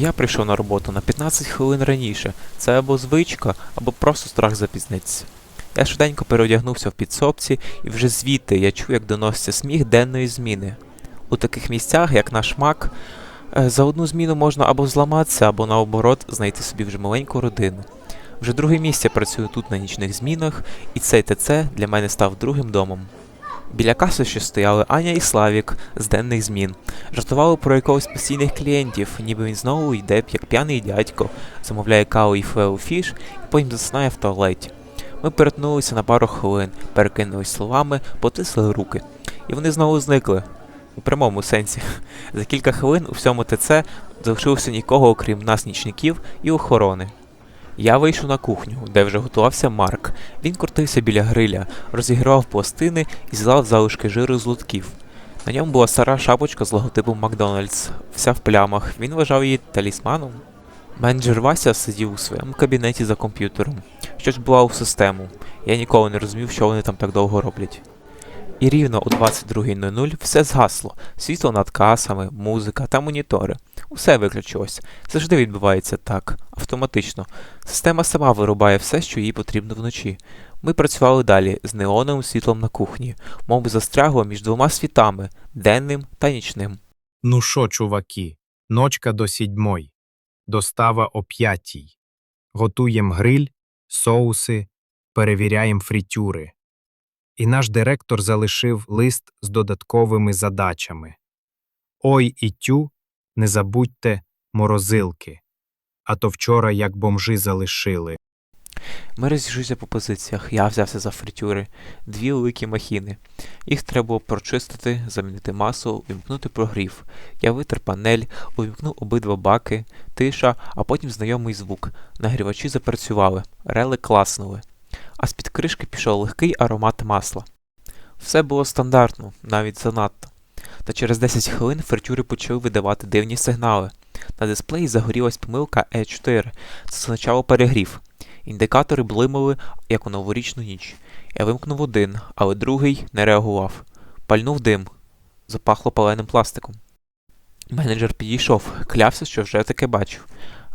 Я прийшов на роботу на 15 хвилин раніше. Це або звичка, або просто страх запізнитися. Я швиденько переодягнувся в підсобці, і вже звідти я чув, як доноситься сміх денної зміни. У таких місцях, як наш мак, е, за одну зміну можна або зламатися, або наоборот знайти собі вже маленьку родину. Вже друге місце працюю тут на нічних змінах, і цей ТЦ для мене став другим домом. Біля каси ще стояли Аня і Славік з денних змін. Жартували про якогось постійних клієнтів, ніби він знову йде як п'яний дядько, замовляє каву і фіш, і потім засинає в туалеті. Ми перетнулися на пару хвилин, перекинулись словами, потисли руки. І вони знову зникли. У прямому сенсі. За кілька хвилин у всьому ТЦ залишилося нікого, окрім нас, нічників і охорони. Я вийшов на кухню, де вже готувався Марк. Він крутився біля гриля, розігрівав пластини і злав залишки жиру з лутків. На ньому була стара шапочка з логотипом Макдональдс, вся в плямах. Він вважав її талісманом. Менеджер Вася сидів у своєму кабінеті за комп'ютером. Щось було у систему. Я ніколи не розумів, що вони там так довго роблять. І рівно о 22.00 все згасло. Світло над касами, музика та монітори. Усе виключилось. Завжди відбувається так, автоматично. Система сама вирубає все, що їй потрібно вночі. Ми працювали далі з неоновим світлом на кухні, мов застрягло між двома світами денним та нічним. Ну шо, чуваки, ночка до сідьмой, достава о п'ятій. Готуєм гриль, соуси, перевіряєм фрітюри. І наш директор залишив лист з додатковими задачами. Ой і тю, не забудьте морозилки. А то вчора як бомжи залишили. Ми розійшлися по позиціях. Я взявся за фритюри, дві великі махіни. Їх треба прочистити, замінити масу, увімкнути прогрів. Я витер панель, увімкнув обидва баки, тиша, а потім знайомий звук. Нагрівачі запрацювали, рели класнули. А з-під кришки пішов легкий аромат масла. Все було стандартно, навіть занадто. Та через 10 хвилин фритюри почали видавати дивні сигнали. На дисплеї загорілась помилка E4. Це означало перегрів. Індикатори блимали, як у новорічну ніч. Я вимкнув один, але другий не реагував. Пальнув дим. Запахло паленим пластиком. Менеджер підійшов, клявся, що вже таке бачив.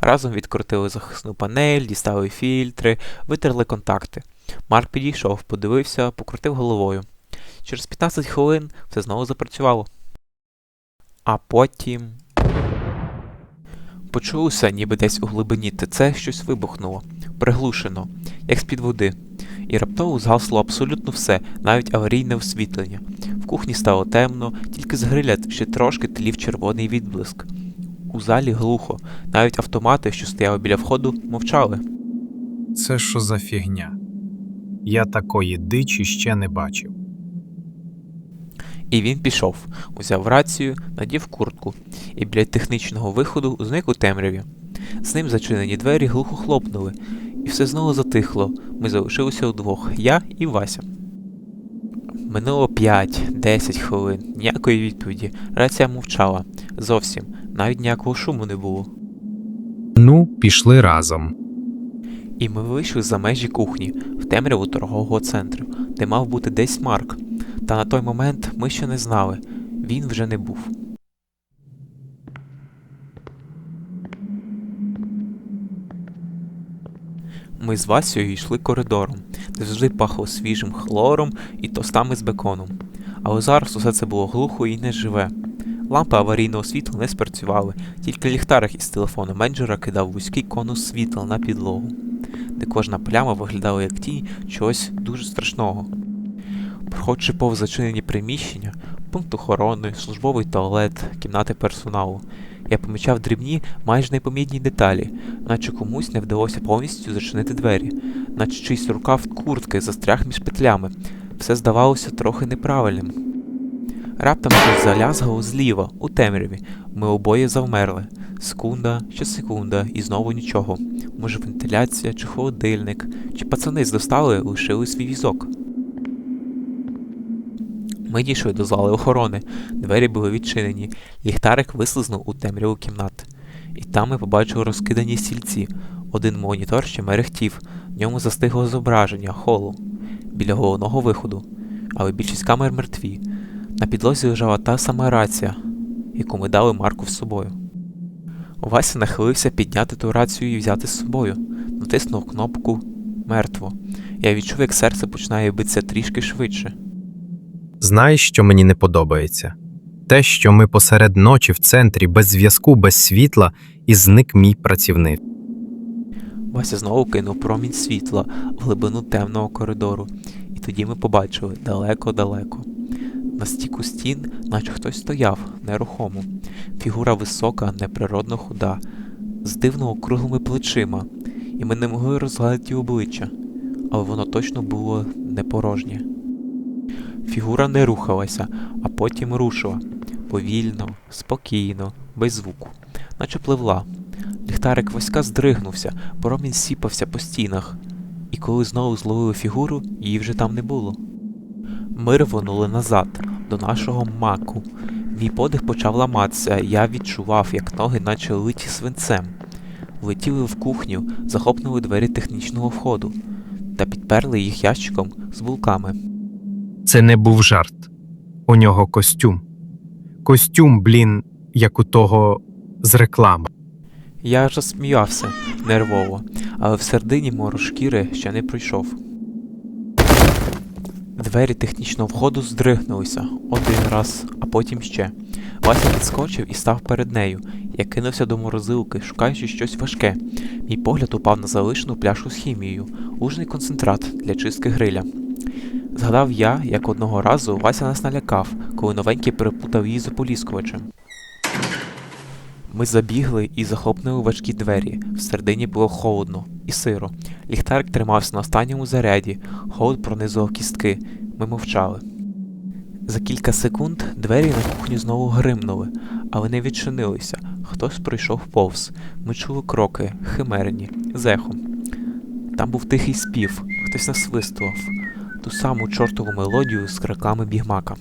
Разом відкрутили захисну панель, дістали фільтри, витерли контакти. Марк підійшов, подивився, покрутив головою. Через 15 хвилин все знову запрацювало. А потім. Почулося, ніби десь у глибині ТЦ щось вибухнуло, приглушено, як з-під води. І раптово згасло абсолютно все, навіть аварійне освітлення. В кухні стало темно, тільки з гриля ще трошки тлів червоний відблиск. У залі глухо, навіть автомати, що стояли біля входу, мовчали. Це що за фігня? Я такої дичі ще не бачив. І він пішов, узяв рацію, надів куртку, і біля технічного виходу зник у темряві. З ним зачинені двері глухо хлопнули, і все знову затихло. Ми залишилися удвох, я і Вася. Минуло 5-10 хвилин, ніякої відповіді. Рація мовчала. Зовсім, навіть ніякого шуму не було. Ну, пішли разом. І ми вийшли за межі кухні, в темряву торгового центру, де мав бути десь Марк. Та на той момент ми ще не знали, він вже не був. Ми з Васею йшли коридором, де завжди пахло свіжим хлором і тостами з беконом. Але зараз усе це було глухо і неживе. Лампи аварійного світла не спрацювали, тільки ліхтарик із телефону менеджера кидав вузький конус світла на підлогу, де кожна пляма виглядала як тінь чогось дуже страшного. Проходячи повз зачинені приміщення, пункт охорони, службовий туалет, кімнати персоналу, я помічав дрібні, майже непомітні деталі, наче комусь не вдалося повністю зачинити двері, наче чийсь рукав куртки застряг між петлями. Все здавалося трохи неправильним. Раптом щось залязгало зліва, у темряві. Ми обоє завмерли. Секунда, ще секунда, і знову нічого. Може, вентиляція, чи холодильник, чи пацани з достави лишили свій візок. Ми дійшли до зали охорони. Двері були відчинені, ліхтарик вислизнув у темряву кімнати. І там ми побачили розкидані стільці. Один монітор ще мерехтів, в ньому застигло зображення холу біля головного виходу, але більшість камер мертві. На підлозі лежала та сама рація, яку ми дали Марку з собою. Вася нахилився підняти ту рацію і взяти з собою. Натиснув кнопку мертво. Я відчув, як серце починає битися трішки швидше. Знаєш, що мені не подобається? Те, що ми посеред ночі в центрі, без зв'язку, без світла, і зник мій працівник. Вася знову кинув промінь світла в глибину темного коридору, і тоді ми побачили далеко-далеко. На стіку стін, наче хтось стояв, нерухомо. Фігура висока, неприродно худа, з дивно округлими плечима, і ми не могли розгладити обличчя, але воно точно було не порожнє. Фігура не рухалася, а потім рушила повільно, спокійно, без звуку, наче пливла. Ліхтарик Васька здригнувся, промінь сіпався по стінах, і коли знову зловили фігуру, її вже там не було. Ми рвонули назад, до нашого маку. Мій подих почав ламатися, я відчував, як ноги наче литі свинцем. Влетіли в кухню, захопнули двері технічного входу та підперли їх ящиком з булками. Це не був жарт. У нього костюм. Костюм, блін, як у того з реклами. Я аж засміявся нервово, але в середині мору шкіри ще не пройшов. Двері технічного входу здригнулися один раз, а потім ще. Вася підскочив і став перед нею. Я кинувся до морозилки, шукаючи щось важке. Мій погляд упав на залишену пляшку з хімією, лужний концентрат для чистки гриля. Згадав я, як одного разу Вася нас налякав, коли новенький переплутав її з ополіскувачем. Ми забігли і захопнули важкі двері. Всередині було холодно і сиро. Ліхтарик тримався на останньому заряді, холод пронизував кістки. Ми мовчали. За кілька секунд двері на кухню знову гримнули, але не відчинилися. Хтось пройшов повз. Ми чули кроки, химерні, з ехом. Там був тихий спів, хтось насвистував ту саму чортову мелодію з криками бігмака.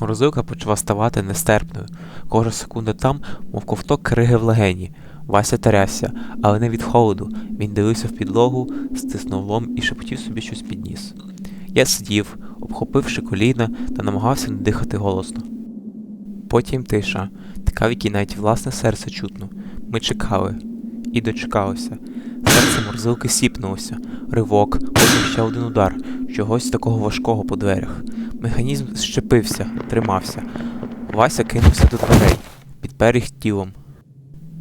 Морозилка почала ставати нестерпною. Кожна секунда там, мов ковток криги в легені. Вася тарявся, але не від холоду. Він дивився в підлогу, стиснув лом і шепотів собі щось під ніс. Я сидів, обхопивши коліна та намагався не дихати голосно. Потім тиша, така, в якій навіть власне серце чутно. Ми чекали і дочекалися. Серце морзилки сіпнулося, ривок, потім ще один удар, чогось такого важкого по дверях. Механізм щепився, тримався. Вася кинувся до дверей, підпер їх тілом.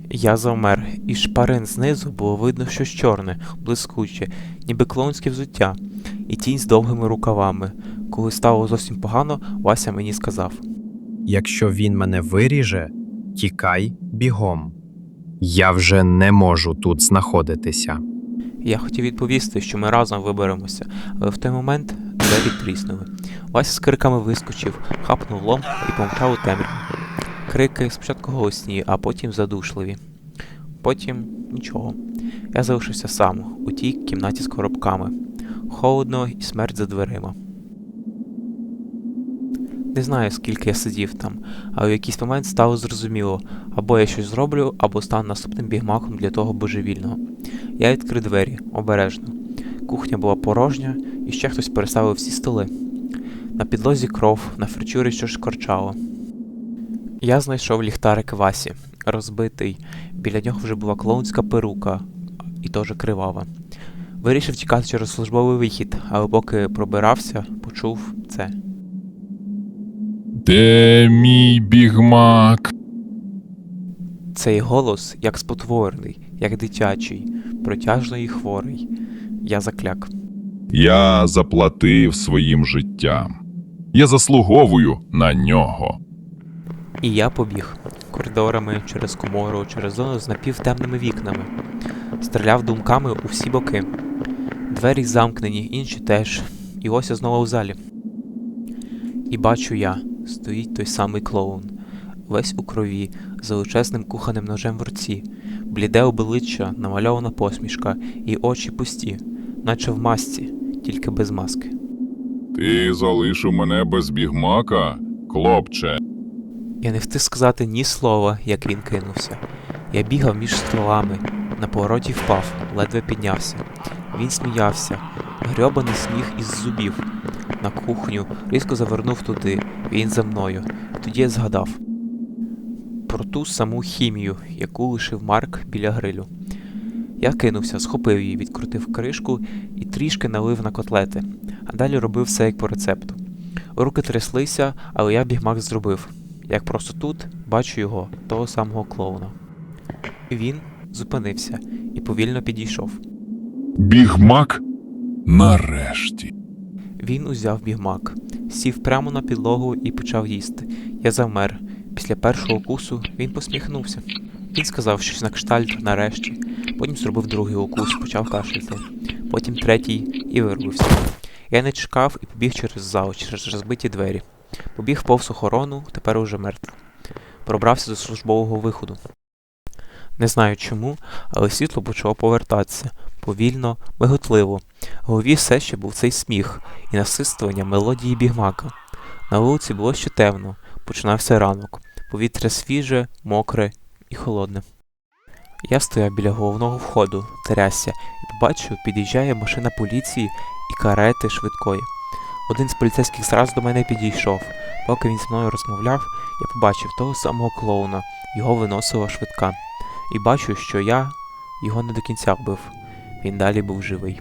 Я завмер, і шпарин знизу було видно щось чорне, блискуче, ніби клоунське взуття, і тінь з довгими рукавами. Коли стало зовсім погано, Вася мені сказав. Якщо він мене виріже, тікай бігом. Я вже не можу тут знаходитися. Я хотів відповісти, що ми разом виберемося, але в той момент двері тріснули. Вася з криками вискочив, хапнув лом і помчав у темряву. Крики спочатку голосні, а потім задушливі. Потім нічого. Я залишився сам у тій кімнаті з коробками. Холодно і смерть за дверима. Не знаю, скільки я сидів там, але в якийсь момент стало зрозуміло, або я щось зроблю, або стану наступним бігмаком для того божевільного. Я відкрив двері обережно. Кухня була порожня, і ще хтось переставив всі столи. На підлозі кров, на фричурі щось шкорчало. Я знайшов ліхтарик Васі, розбитий. Біля нього вже була клоунська перука, і теж кривава. Вирішив тікати через службовий вихід, але поки пробирався, почув це. Де мій бігмак? Цей голос як спотворений, як дитячий, протяжний і хворий. Я закляк. Я заплатив своїм життям. Я заслуговую на нього. І я побіг коридорами через комору, через зону з напівтемними вікнами. Стріляв думками у всі боки. Двері замкнені, інші теж. І ось я знову в залі. І бачу я, стоїть той самий клоун, весь у крові, з величезним кухонним ножем в руці, бліде обличчя, намальована посмішка, і очі пусті, наче в масці, тільки без маски. Ти залишив мене без бігмака, хлопче. Я не встиг сказати ні слова, як він кинувся. Я бігав між стволами, на повороті впав, ледве піднявся. Він сміявся, грьобаний сміх із зубів. На кухню різко завернув туди, він за мною. Тоді я згадав. про ту саму хімію, яку лишив Марк біля грилю. Я кинувся, схопив її, відкрутив кришку і трішки налив на котлети, а далі робив все як по рецепту. Руки тряслися, але я бігмак зробив. Як просто тут бачу його, того самого клоуна. Він зупинився і повільно підійшов. Бігмак? Нарешті. Він узяв бігмак, сів прямо на підлогу і почав їсти. Я завмер. Після першого укусу він посміхнувся. Він сказав щось на кштальт нарешті. Потім зробив другий укус, почав кашляти. Потім третій і вирвався. Я не чекав і побіг через зал, через розбиті двері. Побіг повз охорону, тепер уже мертв. Пробрався до службового виходу. Не знаю чому, але світло почало повертатися повільно, миготливо. В голові все ще був цей сміх і насистування мелодії бігмака. На вулиці було ще темно, починався ранок, повітря свіже, мокре і холодне. Я стояв біля головного входу, трясся, і побачив, під'їжджає машина поліції і карети швидкої. Один з поліцейських зразу до мене підійшов. Поки він зі мною розмовляв, я побачив того самого клоуна, його виносила швидка. І бачу, що я його не до кінця вбив. Він далі був живий.